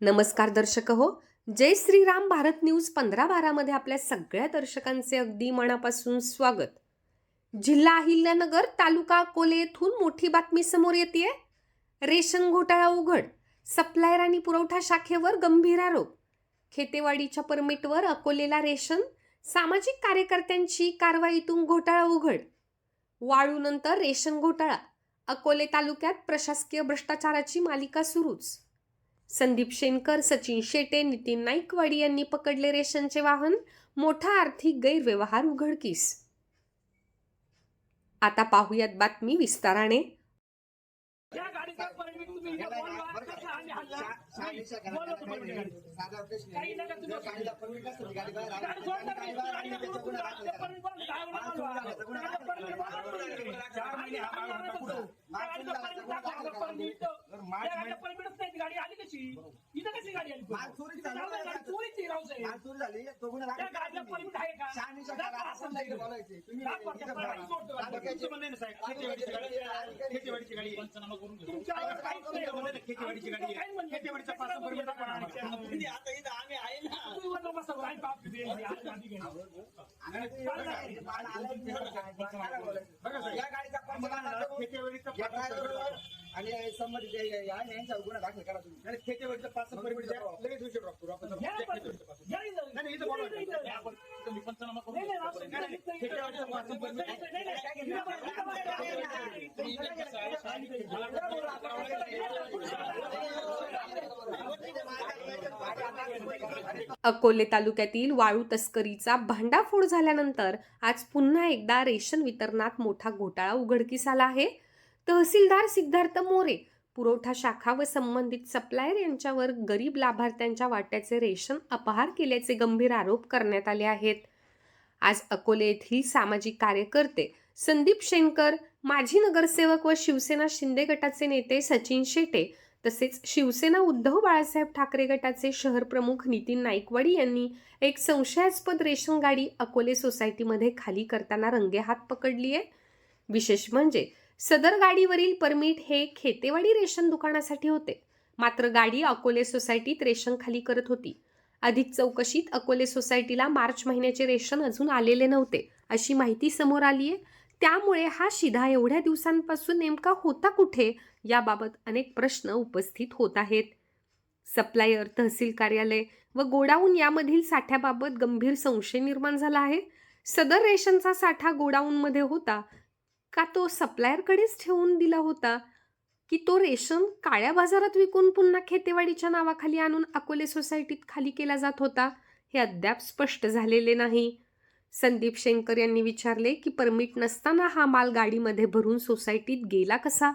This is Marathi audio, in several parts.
नमस्कार दर्शक हो. जय श्रीराम भारत न्यूज पंधरा बारामध्ये आपल्या सगळ्या दर्शकांचे अगदी मनापासून स्वागत. जिल्हा अहिल्यानगर तालुका अकोले येथून मोठी बातमी समोर येते रेशन घोटाळा उघड. सप्लायर आणि पुरवठा शाखेवर गंभीर आरोप. खेतेवाडीच्या परमिटवर अकोलेला रेशन. सामाजिक कार्यकर्त्यांची कारवाईतून घोटाळा उघड. वाळूनंतर रेशन घोटाळा. अकोले तालुक्यात प्रशासकीय भ्रष्टाचाराची मालिका सुरूच. संदीप शेनकर सचिन शेटे नितीन नाईकवाडी यांनी पकडले रेशनचे वाहन. मोठा आर्थिक गैरव्यवहार उघडकीस. आता पाहूयात बातमी विस्ताराने. परमिट. त्या परमिटच नाही, ती गाडी आली कशी? इथं कशी गाडी आली माल चोरीची झाली. गाडी चोरीची राहू दे. त्या गाडीला परमिट आहे का? दाखवा, असं नाही. दाखवा, त्या परमिट सोडतो. गाडी. तुमचं म्हणणं आहे ना साहेब, खेतीवाडीची गाडी आहे, खेतीवाडीची गाडी आहे. तुमच्यावर काहीच नाही. खेतीवाडीची गाडी आहे. काही म्हणणं नाही. खेतीवाडीचा पास परमिट दाखवा आम्हाला. आता इथं आम्ही आहे ना. राईट बाप. बघा साहेब, या गाडीचा खेतीवाडीचा दाखवा. आणि संबंधित या- यांच्यावर गुन्हा दाखल करा तुम्ही आणि पास परमिट द्या. लगेच विषय ड्रॉप करू आपण. घ्या ना पण. खेतीवाडीचा पास. घ्या इथं. नाही, नाही, इथं बोलवा. इथं, इथं. आपण तुम्ही पंचनामा करू. नाही, नाही, राहू दे. नाही, नाही, इथं, इथं. खेतीवाडीचा पास परमिट नाही, नाही, नाही, नाही. इथं बघा, इथं अकोले तालुक्यातील वाळू तस्करीचा भांडाफोड झाल्यानंतर आज पुन्हा एकदा रेशन वितरणात मोठा घोटाळा उघडकीस आला आहे तहसीलदार सिद्धार्थ मोरे पुरवठा शाखा व संबंधित सप्लायर यांच्यावर गरीब लाभार्थ्यांच्या वाट्याचे रेशन अपहार केल्याचे गंभीर आरोप करण्यात आले आहेत. आज अकोले येथील सामाजिक कार्यकर्ते संदीप शेनकर माजी नगरसेवक व शिवसेना शिंदे गटाचे नेते सचिन शेटे तसेच शिवसेना उद्धव बाळासाहेब ठाकरे गटाचे शहर प्रमुख नितीन नाईकवाडी यांनी एक संशयास्पद रेशन गाडी अकोले सोसायटीमध्ये खाली करताना रंगेहात पकडली आहे. विशेष म्हणजे सदर गाडीवरील परमिट हे खेतेवाडी रेशन दुकानासाठी होते. मात्र गाडी अकोले सोसायटीत रेशन खाली करत होती. अधिक चौकशीत अकोले सोसायटीला मार्च महिन्याचे रेशन अजून आलेले नव्हते अशी माहिती समोर आली आहे त्यामुळे हा शिधा एवढ्या दिवसांपासून नेमका होता कुठे? याबाबत अनेक प्रश्न उपस्थित होत आहेत. सप्लायर तहसील कार्यालय व गोडाऊन यामधील साठ्याबाबत गंभीर संशय निर्माण झाला आहे. सदर रेशनचा साठा गोडाऊनमध्ये होता. का तो सप्लायरकडेच ठेवून दिला होता? की तो रेशन काळ्या बाजारात विकून पुन्हा खेतेवाडीच्या नावाखाली आणून अकोले सोसायटीत खाली केला जात होता हे अद्याप स्पष्ट झालेले नाही. संदीप शेंकर यांनी विचारले की परमिट नसताना हा माल गाडीमध्ये भरून सोसायटीत गेला कसा?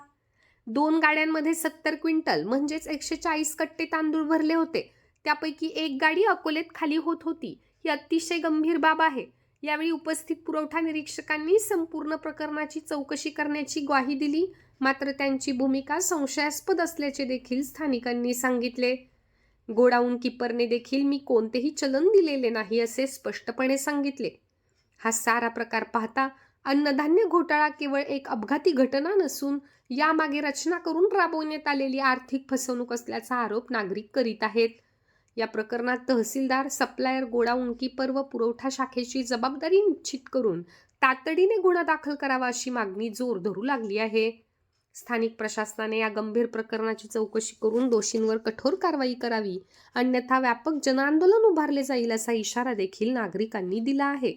दोन गाड्यांमध्ये सत्तर क्विंटल म्हणजेच एकशे चाळीस कट्टे तांदूळ भरले होते. त्यापैकी एक गाडी अकोलेत खाली होत होती. ही अतिशय गंभीर बाब आहे. यावेळी उपस्थित पुरवठा निरीक्षकांनी संपूर्ण प्रकरणाची चौकशी करण्याची ग्वाही दिली. मात्र त्यांची भूमिका संशयास्पद असल्याचे देखील स्थानिकांनी सांगितले. गोडाऊन किपरने देखील मी कोणतेही चलन दिलेले नाही असे स्पष्टपणे सांगितले. हा सारा प्रकार पाहता अन्नधान्य घोटाळा केवळ एक अपघाती घटना नसून यामागे रचना करून राबवण्यात आलेली आर्थिक फसवणूक असल्याचा आरोप नागरिक करीत आहेत. या प्रकरणात तहसीलदार सप्लायर गोडाऊन कीपर व पुरवठा शाखेची जबाबदारी निश्चित करून तातडीने गुन्हा दाखल करावा अशी मागणी जोर धरू लागली आहे. स्थानिक प्रशासनाने या गंभीर प्रकरणाची चौकशी करून दोषींवर कठोर कारवाई करावी अन्यथा व्यापक जनआंदोलन उभारले जाईल असा इशारा देखील नागरिकांनी दिला आहे.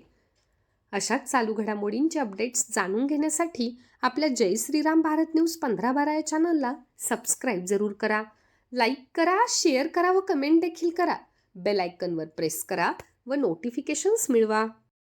अशाच चालू घडामोडींचे अपडेट्स जाणून घेण्यासाठी आपल्या जय श्रीराम भारत न्यूज पंधरा बारा या चॅनलला सबस्क्राईब जरूर करा. लाईक करा शेअर करा व कमेंट देखील करा. बेल आयकनवर प्रेस करा व नोटिफिकेशन्स मिळवा.